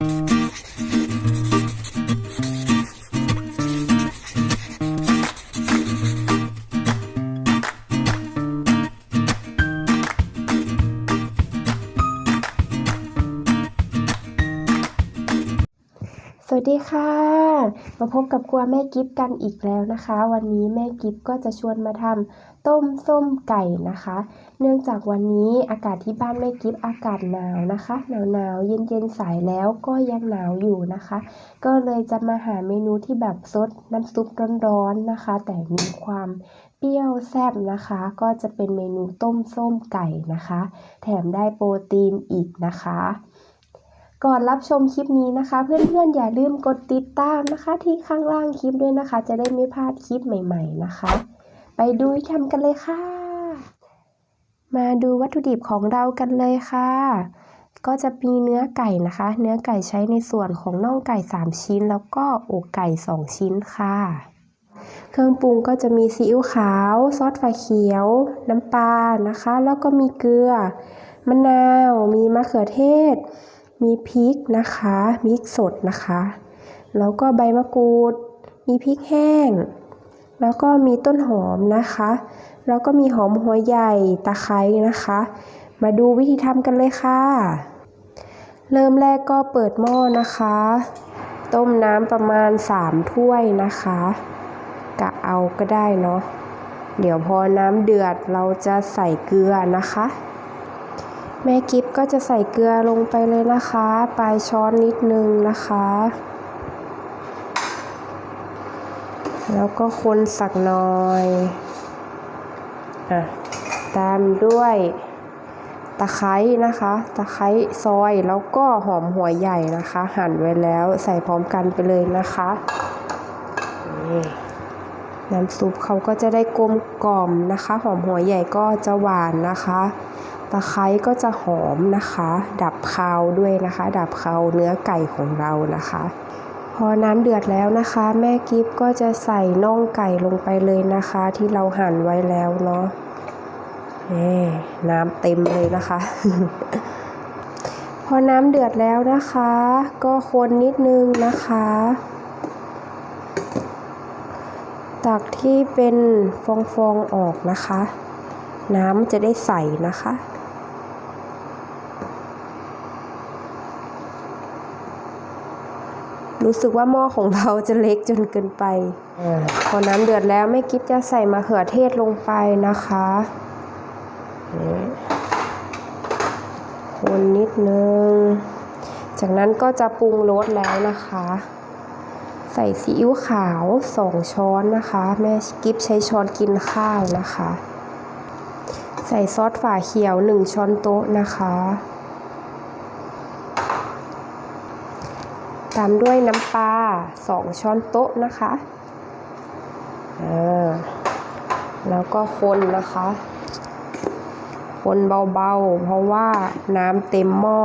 สวัสดีค่ะ มาพบกับครัวแม่กิฟกันอีกแล้วนะคะ วันนี้แม่กิฟก็จะชวนมาทำ ต้มส้มไก่นะคะ เนื่องจากวันนี้อากาศที่บ้านแม่กิฟอากาศหนาวนะคะ หนาวหนาวๆเย็นเย็นๆสายแล้วก็ยังหนาวอยู่นะคะ ก็เลยจะมาหาเมนูที่แบบซดน้ำซุปร้อนๆนะคะ แต่มีความเปรี้ยวแซ่บนะคะ ก็จะเป็นเมนูต้มส้มไก่นะคะ แถมได้โปรตีนอีกนะคะก่อนรับชมคลิปนี้นะคะ เพื่อนๆอย่าลืมกดติดตามนะคะ ที่ข้างล่างคลิปด้วยนะคะ จะได้ไม่พลาดคลิปใหม่ ๆ นะคะ ไปดูทำกันเลยค่ะ มาดูวัตถุดิบของเรากันเลยค่ะ ก็จะมีเนื้อไก่นะคะ เนื้อไก่ใช้ในส่วนของน่องไก่ 3 ชิ้น แล้วก็อกไก่ 2 ชิ้นค่ะ เครื่องปรุงก็จะมีซีอิ๊วขาว ซอสฝาเขียว น้ำปลานะคะ แล้วก็มีเกลือ มะนาว มีมะเขือเทศ มีพริกนะคะพริกสดนะคะ แล้วก็ใบมะกรูด มีพริกแห้ง แล้วก็มีต้นหอมนะคะ แล้วก็มีหอมหัวใหญ่ตะไคร้นะคะ มาดูวิธีทำกันเลยค่ะ เริ่มแรกก็เปิดหม้อนะคะ ต้มน้ำประมาณ 3 ถ้วยนะคะกะเอาก็ได้เนาะเดี๋ยวพอน้ำเดือดเราจะใส่เกลือนะคะ แม่กิฟก็จะใส่เกลือลงไปเลยนะคะ ปลายช้อนนิดนึงนะคะ แล้วก็คนสักหน่อยอะตามด้วยตะไคร้นะคะ ตะไคร้ซอยแล้วก็หอมหัวใหญ่นะคะ หั่นไว้แล้วใส่พร้อมกันไปเลยนะคะน้ำซุปเขาก็จะได้กลมกล่อมนะคะ หอมหัวใหญ่ก็จะหวานนะคะ ตะไคร้ก็จะหอมนะคะ ดับคาวด้วยนะคะ ดับคาวเนื้อไก่ของเรานะคะ อน้ำเดือดแล้วนะคะ แม่กิฟก็จะใส่น่องไก่ลงไปเลยนะคะ ที่เราหั่นไว้แล้วเนาะนี่น้ำเต็มเลยนะคะ พอน้ำเดือดแล้วนะคะ ก็คนนิดนึงนะคะ ตักที่เป็นฟองๆออกนะคะ น้ำจะได้ใสนะคะ รู้สึกว่าหม้อของเราจะเล็กจนเกินไปอพอน้ำเดือดแล้วแม่กิฟจะใส่มะเขือเทศลงไปนะคะคนนิดนึง จากนั้นก็จะปรุงรสแล้วนะคะ ใส่ซีอิ๊วขาวสองช้อนนะคะ แม่กิฟใช้ช้อนกินข้าวนะคะ ใส่ซอสฝาเขียว1ช้อนโต๊ะนะคะ ตามด้วยน้ำปลา2 ช้อนโต๊ะนะคะอ่าแล้วก็คนนะคะ คนเบาๆ เพราะว่าน้ำเต็มหม้อ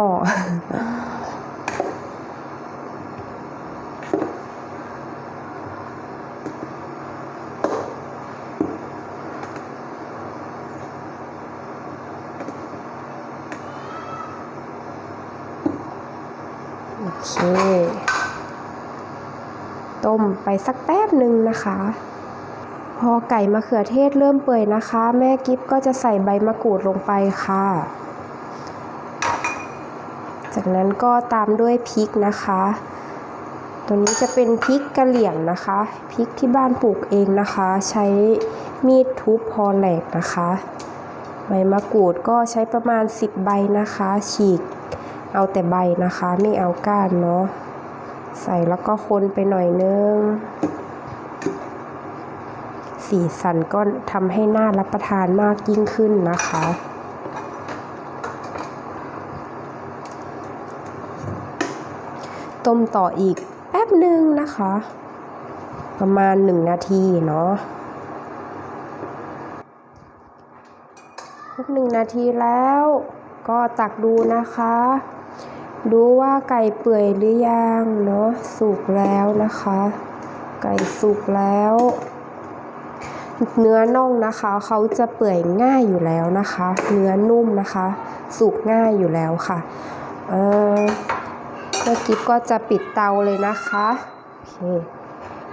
โอเค ต้มไปสักแป๊บหนึ่งนะคะ พอไก่มะเขือเทศเริ่มเปื่อยนะคะ แม่กิฟก็จะใส่ใบมะกรูดลงไปค่ะ จากนั้นก็ตามด้วยพริกนะคะ ตัวนี้จะเป็นพริกกะเหรี่ยงนะคะพริกที่บ้านปลูกเองนะคะ ใช้มีดทุบพอแหลกนะคะใบมะกรูดก็ใช้ประมาณ 10 ใบนะคะ ฉีกเอาแต่ใบนะคะ ไม่เอาก้านเนาะ ใส่แล้วก็คนไปหน่อยนึง สีสันก็ทำให้หน่ารับประทานมากยิ่งขึ้นนะคะ ต้มต่ออีกแป๊บหนึ่งนะคะ ประมาณหนึ่งนาทีเนาะครบหนึ่งนาทีแล้วก็ตักดูนะคะ ดูว่าไก่เปื่อยหรือยังเนาะสุกแล้วนะคะ ไก่สุกแล้ว เนื้อน่องนะคะ เขาจะเปื่อยง่ายอยู่แล้วนะคะ เนื้อนุ่มนะคะ สุกง่ายอยู่แล้วค่ะเออแม่กิฟก็จะปิดเตาเลยนะคะโอเค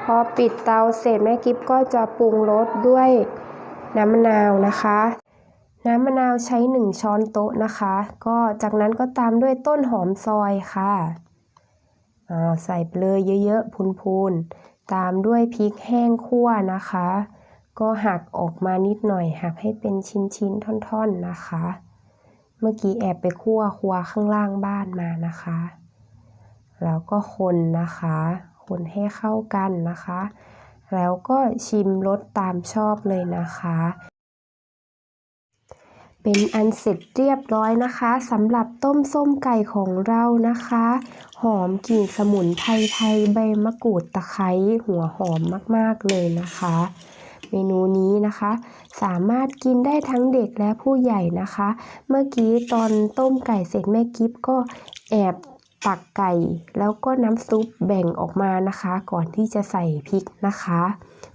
พอปิดเตาเสร็จแม่กิฟก็จะปรุงรสด้วยน้ำมะนาวนะคะ น้ำมะนาวใช้ 1 ช้อนโต๊ะนะคะ ก็จากนั้นก็ตามด้วยต้นหอมซอยค่ะใส่ไปเลยเยอะๆ พูนๆ ตามด้วยพริกแห้งคั่วนะคะ ก็หักออกมานิดหน่อย หักให้เป็นชิ้นๆ ท่อนๆ นะคะ เมื่อกี้แอบไปคั่วครัวข้างล่างบ้านมานะคะ แล้วก็คนนะคะ คนให้เข้ากันนะคะ แล้วก็ชิมรสตามชอบเลยนะคะ เป็นอันเสร็จเรียบร้อยนะคะสำหรับต้มส้มไก่ของเรานะคะ หอมกลิ่นสมุนไพรไทยใบมะกรูดตะไคร้หัวหอมมากๆเลยนะคะ เมนูนี้นะคะ สามารถกินได้ทั้งเด็กและผู้ใหญ่นะคะ เมื่อกี้ตอนต้มไก่เสร็จแม่กิฟก็แอบตักไก่แล้วก็น้ำซุปแบ่งออกมานะคะ ก่อนที่จะใส่พริกนะคะ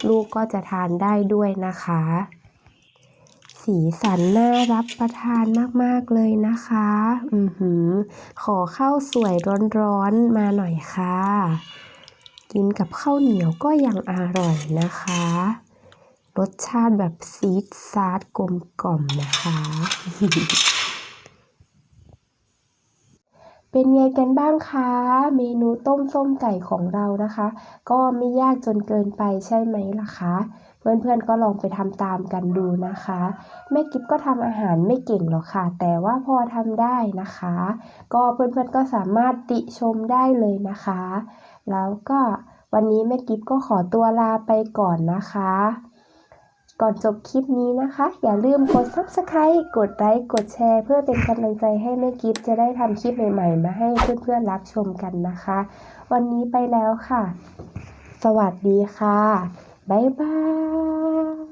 ลูกก็จะทานได้ด้วยนะคะ สีสันน่ารับประทานมากๆเลยนะคะ อือหือ ขอข้าวสวยร้อนๆมาหน่อยค่ะ กินกับข้าวเหนียวก็ยังอร่อยนะคะ รสชาติแบบซีดซาดกลมกล่อมนะคะ เป็นไงกันบ้างคะ เมนูต้มส้มไก่ของเรานะคะ ก็ไม่ยากจนเกินไปใช่ไหมล่ะคะ เพื่อนๆก็ลองไปทำตามกันดูนะคะแม่กิฟก็ทำอาหารไม่เก่งหรอกค่ะ แต่ว่าพอทำได้นะคะ ก็เพื่อนๆก็สามารถติชมได้เลยนะคะ แล้วก็วันนี้แม่กิฟก็ขอตัวลาไปก่อนนะคะก่อนจบคลิปนี้นะคะ อย่าลืมกด subscribe กดไลค์กดแชร์ เพื่อเป็นกำลังใจให้แม่กิฟจะได้ทำคลิปใหม่ๆ มาให้เพื่อนๆรับชมกันนะคะ วันนี้ไปแล้วค่ะ สวัสดีค่ะ บ๊ายบาย